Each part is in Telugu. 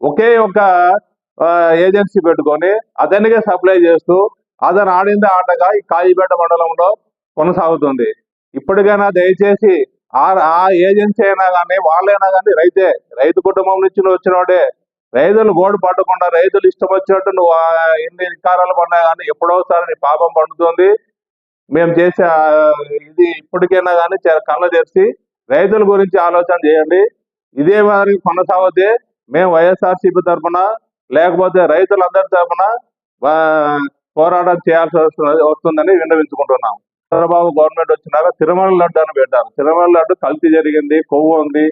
ఒకే ఒక ఏజెన్సీ పెట్టుకొని అతనికే సప్లై చేస్తూ అతను ఆడిందే ఆటగా ఈ కాజీపేట మండలంలో కొనసాగుతుంది. ఇప్పటికైనా దయచేసి ఆ ఆ ఏజెన్సీ అయినా కానీ వాళ్ళైనా కానీ రైతే రైతు కుటుంబం నుంచి వచ్చినోడే రైతులు గోడు పట్టకుండా రైతులు ఇష్టం వచ్చినట్టు నువ్వు ఎన్ని వికారాలు పడినా కానీ ఎప్పుడోసారి నీ పాపం పండుతుంది. మేము చేసే ఇది ఇప్పటికైనా కానీ కళ్ళ తెరిచి రైతుల గురించి ఆలోచన చేయండి. ఇదే మరి కొనసాగితే మేము వైఎస్ఆర్సీపీ తరఫున లేకపోతే రైతులందరి తరఫున పోరాటం చేయాల్సి వస్తుందని విన్నవించుకుంటున్నాం. చంద్రబాబు గవర్నమెంట్ వచ్చినాక తిరుమల లడ్డు అని పెట్టారు. తిరుమల లడ్డు కల్తీ జరిగింది కొవ్వు ఉంది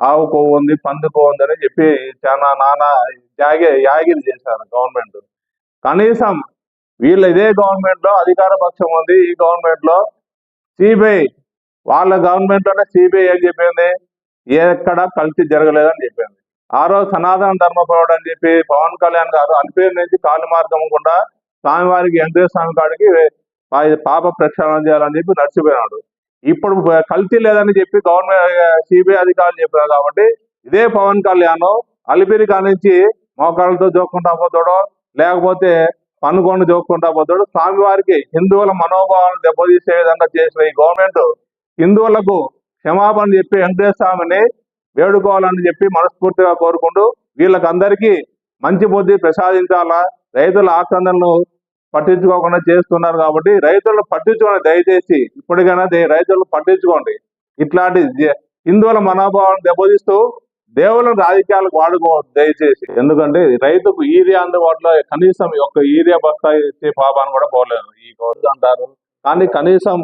ఆవు కొవ్వు ఉంది పంది కొవ్వు ఉంది అని చెప్పి చాలా నానా యాగి యాగిరి చేశారు గవర్నమెంట్. కనీసం వీళ్ళ ఇదే గవర్నమెంట్లో అధికార పక్షం ఉంది ఈ గవర్నమెంట్లో సిబిఐ వాళ్ళ గవర్నమెంట్లోనే సిబిఐ ఏం చెప్పింది? ఎక్కడ కల్తీ జరగలేదని చెప్పింది. ఆ రోజు సనాతన ధర్మ అని చెప్పి పవన్ కళ్యాణ్ గారు అలిపేరు నుంచి కాలు మార్గం గుండా స్వామివారికి వెంకటేశ్వర స్వామి కాడికి పాప ప్రక్షాళన చేయాలని చెప్పి నడిచిపోయినాడు. ఇప్పుడు కల్తీ లేదని చెప్పి గవర్నమెంట్ సిబిఐ అధికారులు చెప్పారు కాబట్టి ఇదే పవన్ కళ్యాణ్ అలిపిరి కానించి మోకాళ్ళతో జోక్కుంటా పోతాడో లేకపోతే పనుకొని జోక్కుంటా పోతాడు స్వామివారికి హిందువుల మనోభావాలను దెబ్బతీసే విధంగా చేసిన ఈ గవర్నమెంట్ హిందువులకు క్షమాపణ చెప్పి వెంకటేశ్వర స్వామిని వేడుకోవాలని చెప్పి మనస్ఫూర్తిగా కోరుకుంటూ వీళ్ళకందరికీ మంచి బుద్ధి ప్రసాదించాలా? రైతుల ఆక్రందనలు పట్టించుకోకుండా చేస్తున్నారు కాబట్టి రైతులను పట్టించుకోండి దయచేసి. ఇప్పటికైనా రైతులను పట్టించుకోండి. ఇట్లాంటి హిందువుల మనోభావాలను దెబ్బతీస్తూ దేవులను రాజకీయాలకు వాడుకోవద్దు దయచేసి. ఎందుకంటే రైతుకు ఈరియా అందుబాటులో కనీసం ఒక్క ఈరియా బస్తా ఇచ్చే పాపాన్ని కూడా పోలేదు. ఈ గౌరవ అంటారు. కానీ కనీసం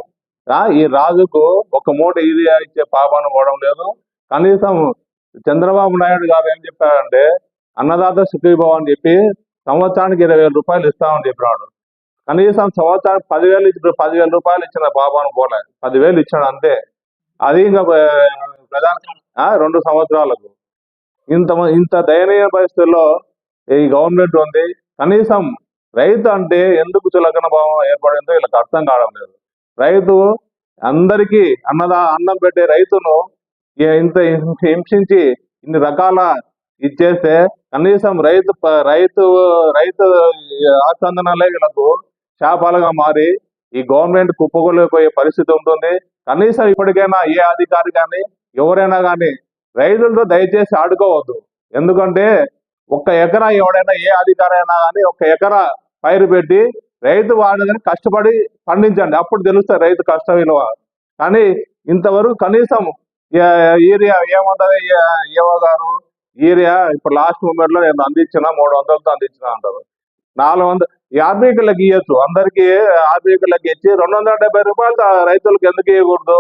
ఈ రాజుకు ఒక మూట ఈరియా ఇచ్చే పాపాన్ని పోవడం లేదు. కనీసం చంద్రబాబు నాయుడు గారు ఏం చెప్పారంటే అన్నదాత సుఖీభవ అని చెప్పి సంవత్సరానికి ఇరవై వేల రూపాయలు ఇస్తామని చెప్పినాడు. కనీసం సంవత్సరానికి పదివేలు ఇచ్చి పదివేల రూపాయలు ఇచ్చిన పాపాన్ని పోలే. పదివేలు ఇచ్చాడు అంతే. అది ఇంకా ప్రధాన ఆ, రెండు సంవత్సరాలకు. ఇంత ఇంత దయనీయ పరిస్థితుల్లో ఈ గవర్నమెంట్ ఉంది. కనీసం రైతు అంటే ఎందుకు చులకన భావం ఏర్పడిందో వీళ్ళకి అర్థం కావడం లేదు. రైతు అందరికీ అన్నదా అన్నం పెట్టే రైతును ఇంత హింస- హింసించి ఇన్ని రకాల ఇచ్చేస్తే కనీసం రైతు ప- రైతు రైతు ఆచందనలే వీళ్ళకు శాపాలుగా మారి ఈ గవర్నమెంట్ కుప్పగొలిపోయే పరిస్థితి ఉంటుంది. కనీసం ఇప్పటికైనా ఏ అధికారి కానీ ఎవరైనా కానీ రైతులతో దయచేసి ఆడుకోవద్దు. ఎందుకంటే ఒక్క ఎకరా ఎవడైనా ఏ అధికారి అయినా కానీ ఒక్క ఎకరా పైరు పెట్టి రైతు వాడదని కష్టపడి పండించండి. అప్పుడు తెలుస్తుంది రైతు కష్ట విలువ. కానీ ఇంతవరకు కనీసం ఏ- ఈరియా ఏమంటది? ఏ- గారు ఈరియా ఇప్పుడు లాస్ట్ మూమెంట్లో నేను అందించిన మూడు వందలతో అందించిన అంటారు. నాలుగు వందలు యాభైకులకు ఇవ్వచ్చు అందరికి యాభైకులకు ఇచ్చి రెండు వందల డెబ్బై రూపాయలు రైతులకు ఎందుకు ఇవ్వకూడదు